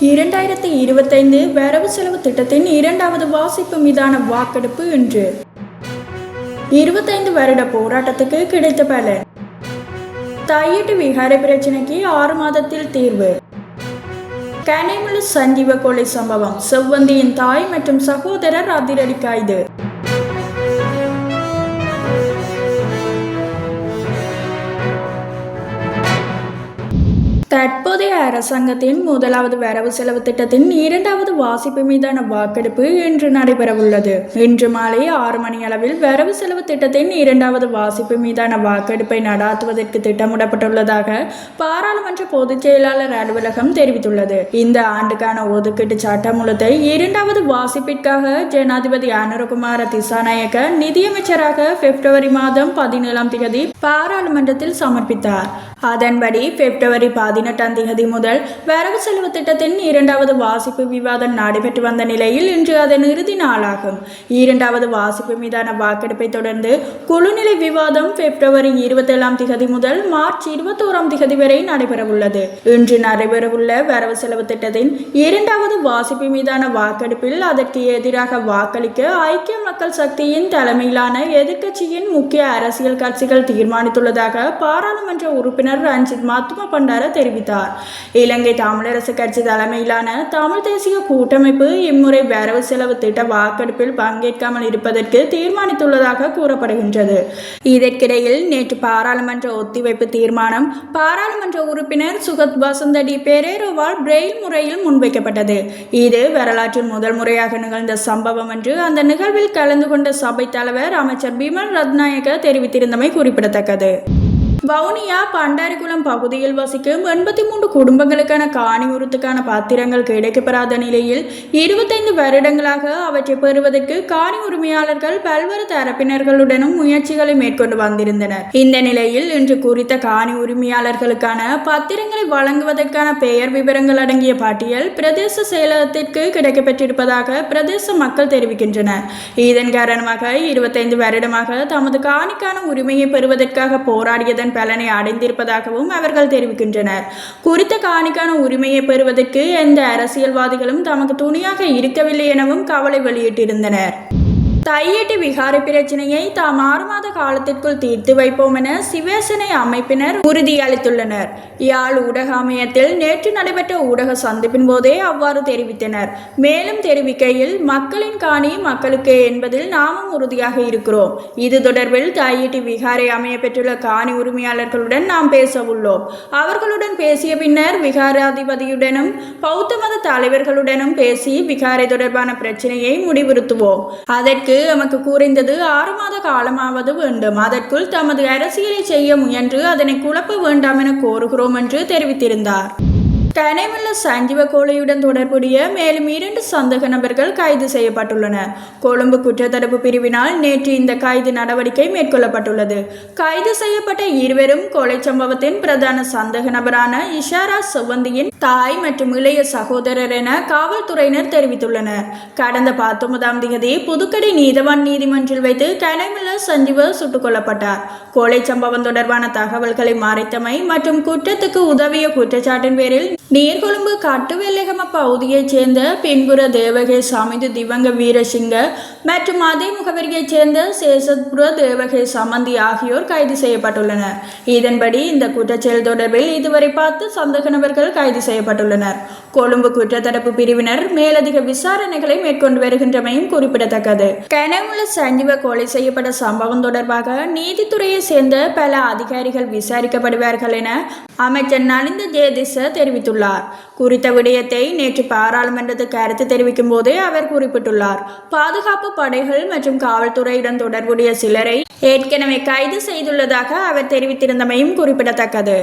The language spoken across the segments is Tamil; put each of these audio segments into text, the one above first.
இரண்டாயிரத்தி இருபத்தைந்து வரவு செலவு திட்டத்தின் இரண்டாவது வாசிப்பு மீதான வாக்கெடுப்பு இன்று. இருபத்தைந்து வருட போராட்டத்துக்கு கிடைத்த பலன். தையீட்டு விகார பிரச்சினைக்கு ஆறு மாதத்தில் தீர்வு. கனிமல சஞ்சீவ கொலை சம்பவம் செவ்வந்தியின் தாய் மற்றும் சகோதரர் அதிரடி கைது தற்போதைய அரசாங்கத்தின் முதலாவது வரவு செலவு திட்டத்தின் இரண்டாவது வாசிப்பு மீதான வாக்கெடுப்பு இன்று நடைபெறவுள்ளது. இன்று மாலை ஆறு மணி அளவில் வரவு செலவு திட்டத்தின் இரண்டாவது வாசிப்பு மீதான வாக்கெடுப்பை நடாத்துவதற்கு திட்டமிடப்பட்டுள்ளதாக பாராளுமன்ற பொதுச் செயலாளர் அலுவலகம் தெரிவித்துள்ளது. இந்த ஆண்டுக்கான ஒதுக்கீட்டு சட்டமூலத்தை இரண்டாவது வாசிப்பிற்காக ஜனாதிபதி அனுரகுமார திசாநாயக்க நிதியமைச்சராக பிப்ரவரி மாதம் பதினேழாம் தேதி பாராளுமன்றத்தில் சமர்ப்பித்தார். அதன்படி பிப்ரவரி பதினெட்டாம் தேதி முதல் வரவு செலவு திட்டத்தின் இரண்டாவது வாசிப்பு விவாதம் நடைபெற்று வந்த நிலையில் இன்று அதன் இறுதி நாளாகும். இரண்டாவது வாசிப்பு மீதான வாக்கெடுப்பை தொடர்ந்து குழுநிலை விவாதம் பிப்ரவரி இருபத்தேழாம் திகதி முதல் மார்ச் இருபத்தோராம் திகதி வரை நடைபெறவுள்ளது. இன்று நடைபெறவுள்ள வரவு செலவு திட்டத்தின் இரண்டாவது வாசிப்பு மீதான வாக்கெடுப்பில் அதற்கு எதிராக வாக்களிக்க ஐக்கிய மக்கள் சக்தியின் தலைமையிலான எதிர்க்கட்சியின் முக்கிய அரசியல் கட்சிகள் தீர்மானித்துள்ளதாக பாராளுமன்ற உறுப்பினர் ரஞ்சித் மாத்தும பண்டார தெரிவித்தார். இலங்கை தமிழரசு கட்சி தலைமையிலான தமிழ் தேசிய கூட்டமைப்பு இம்முறை வரவு செலவு திட்ட வாக்கெடுப்பில் பங்கேற்காமல் இருப்பதற்கு தீர்மானித்துள்ளதாக கூறப்படுகின்றது. இதற்கிடையில் நேற்று பாராளுமன்ற ஒத்திவைப்பு தீர்மானம் பாராளுமன்ற உறுப்பினர் சுகத் வசந்த டி பெரேரோவால் பிரெயில் முறையில் முன்வைக்கப்பட்டது. இது வரலாற்றில் முதல் முறையாக நிகழ்ந்த சம்பவம் என்று அந்த நிகழ்வில் கலந்து கொண்ட சபை தலைவர் அமைச்சர் பிமல் ரத்நாயக தெரிவித்திருந்தமை குறிப்பிடத்தக்கது. வவுனியா பண்டாரிக்குளம் பகுதியில் வசிக்கும் எண்பத்தி மூன்று குடும்பங்களுக்கான காணி உறுத்துக்கான பத்திரங்கள் கிடைக்கப்பெறாத நிலையில் இருபத்தைந்து வருடங்களாக அவற்றை பெறுவதற்கு காணி உரிமையாளர்கள் பல்வேறு தரப்பினர்களுடனும் முயற்சிகளை மேற்கொண்டு வந்திருந்தனர். இந்த நிலையில் இன்று குறித்த காணி உரிமையாளர்களுக்கான பத்திரங்களை வழங்குவதற்கான பெயர் விவரங்கள் அடங்கிய பட்டியல் பிரதேச செயலகத்திற்கு கிடைக்கப்பெற்றிருப்பதாக பிரதேச மக்கள் தெரிவிக்கின்றனர். இதன் காரணமாக இருபத்தைந்து வருடமாக தமது காணிக்கான உரிமையை பெறுவதற்காக போராடியதன் பலனை அடைந்திருப்பதாகவும் அவர்கள் தெரிவிக்கின்றனர். குறித்த காணிக்கான உரிமையை பெறுவதற்கு எந்த அரசியல்வாதிகளும் தமக்கு துணியாக இருக்கவில்லை எனவும் கவலை வெளியிட்டிருந்தனர். தையீட்டு விகார பிரச்சனையை தாம் ஆறு மாத காலத்திற்குள் தீர்த்து வைப்போம் என சிவசேனை அமைப்பினர் உறுதியளித்துள்ளனர். யாழ் ஊடக அமையத்தில் நேற்று நடைபெற்ற ஊடக சந்திப்பின் போதே அவ்வாறு தெரிவித்தனர். மேலும் தெரிவிக்கையில் மக்களின் காணி மக்களுக்கே என்பதில் நாமும் உறுதியாக இருக்கிறோம். இது தொடர்பில் தாயிட்டி விகாரை அமைய பெற்றுள்ள காணி உரிமையாளர்களுடன் நாம் பேச உள்ளோம் அவர்களுடன் பேசிய பின்னர் விகாராதிபதியுடனும் பௌத்த மத தலைவர்களுடனும் பேசி விகாரை தொடர்பான பிரச்சனையை முடிவுறுத்துவோம். அதற்கு எமக்கு குறைந்தது ஆறு மாத காலமாவது வேண்டும். அதற்குள் தமது அரசியலை செய்ய முயன்று அதனை குழப்ப வேண்டாம் என கோருகிறோம். என்று தெரிவித்திருந்தார். கனைமுள்ள சஞ்சீவ கோழையுடன் தொடர்புடைய மேலும் இரண்டு சந்தேக நபர்கள் கைது செய்யப்பட்டுள்ளனர். கொழும்பு குற்றத்தடுப்பு பிரிவினால் நேற்று இந்த கைது நடவடிக்கை மேற்கொள்ளப்பட்டுள்ளது. கைது செய்யப்பட்ட இருவரும் கொலை சம்பவத்தின் பிரதான சந்தேக நபரான இஷாரா சுவந்தியின் தாய் மற்றும் இளைய சகோதரர் என காவல்துறையினர் தெரிவித்துள்ளனர். கடந்த பத்தொன்பதாம் தேதி புதுக்கடை நீதவான் நீதிமன்றில் வைத்து கனைமுள்ள சஞ்சீவ சுட்டுக் கொல்லப்பட்டார். கொலை சம்பவம் தொடர்பான தகவல்களை மறைத்தமை மற்றும் குற்றத்துக்கு உதவிய குற்றச்சாட்டின் பேரில் நீர்கொழும்பு கட்டுவெல்லகம பகுதியைச் சேர்ந்த பின்புற தேவகை சமிதி திவங்க வீரசிங்க மற்றும் அதே முகவரியைச் சேர்ந்த சேசத்புர தேவகை சமந்தி ஆகியோர் கைது செய்யப்பட்டுள்ளனர். இதன்படி இந்த குற்றச்செயல் தொடர்பில் இதுவரை பார்த்து சந்தக நபர்கள் கைது செய்யப்பட்டுள்ளனர். கொழும்பு குற்றத்தடுப்பு பிரிவினர் மேலதிக விசாரணைகளை மேற்கொண்டு வருகின்றமையும் குறிப்பிடத்தக்கது. கனவுல சஞ்சீவ கொலை செய்யப்பட்ட சம்பவம் தொடர்பாக நீதித்துறையை சேர்ந்த பல அதிகாரிகள் விசாரிக்கப்படுவார்கள் என அமைச்சர் நலிந்த ஜெயதிச தெரிவித்துள்ளார். குறித்த விடயத்தை நேற்று பாராளுமன்றத்துக்கு கருத்து தெரிவிக்கும் போதே அவர் குறிப்பிட்டுள்ளார். பாதுகாப்பு படைகள் மற்றும் காவல்துறையுடன் தொடர்புடைய சிலரை ஏற்கனவே கைது செய்துள்ளதாக அவர் தெரிவித்திருந்தமையும் குறிப்பிடத்தக்கது.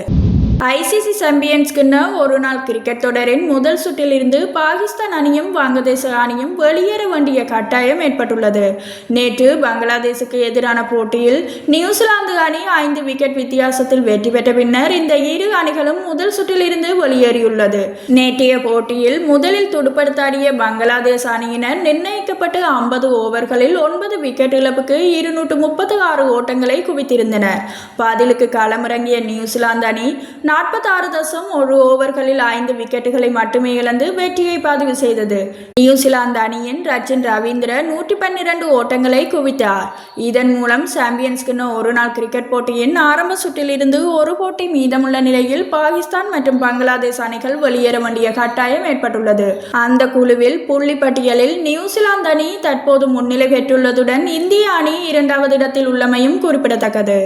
ஐசிசி சாம்பியன்ஸ் கிண்ண ஒரு நாள் கிரிக்கெட் தொடரின் முதல் சுற்றிலிருந்து பாகிஸ்தான் அணியும் வங்கதேச அணியும் வெளியேற வேண்டிய கட்டாயம் ஏற்பட்டுள்ளது. நேற்று பங்களாதேசுக்கு எதிரான போட்டியில் நியூசிலாந்து அணி ஐந்து விக்கெட் வித்தியாசத்தில் வெற்றி பெற்ற பின்னர் இந்த இரு அணிகளும் முதல் சுற்றிலிருந்து வெளியேறியுள்ளது. நேற்றைய போட்டியில் முதலில் துடுப்படுத்தாடிய பங்களாதேஷ் அணியினர் நிர்ணயிக்கப்பட்ட ஐம்பது ஓவர்களில் ஒன்பது விக்கெட் இழப்புக்கு இருநூற்று முப்பத்து ஆறு ஓட்டங்களை குவித்திருந்தனர். பாதிலுக்கு களமிறங்கிய நியூசிலாந்து அணி நாற்பத்தாறு தசம் ஒரு ஓவர்களில் ஐந்து விக்கெட்டுகளை மட்டுமே இழந்து வெற்றியை பதிவு செய்தது. நியூசிலாந்து அணியின் ரச்சின் ரவீந்திர நூற்றி பன்னிரண்டு ஓட்டங்களை குவித்தார். இதன் மூலம் சாம்பியன்ஸ் கிண்ண ஒருநாள் கிரிக்கெட் போட்டியின் ஆரம்ப சுற்றிலிருந்து ஒரு போட்டி மீதமுள்ள நிலையில் பாகிஸ்தான் மற்றும் பங்களாதேஷ் அணிகள் வெளியேற வேண்டிய கட்டாயம் ஏற்பட்டுள்ளது. அந்த குழுவில் புள்ளி பட்டியலில் நியூசிலாந்து அணி தற்போது முன்னிலை பெற்றுள்ளதுடன் இந்திய அணி இரண்டாவது இடத்தில் உள்ளமையும் குறிப்பிடத்தக்கது.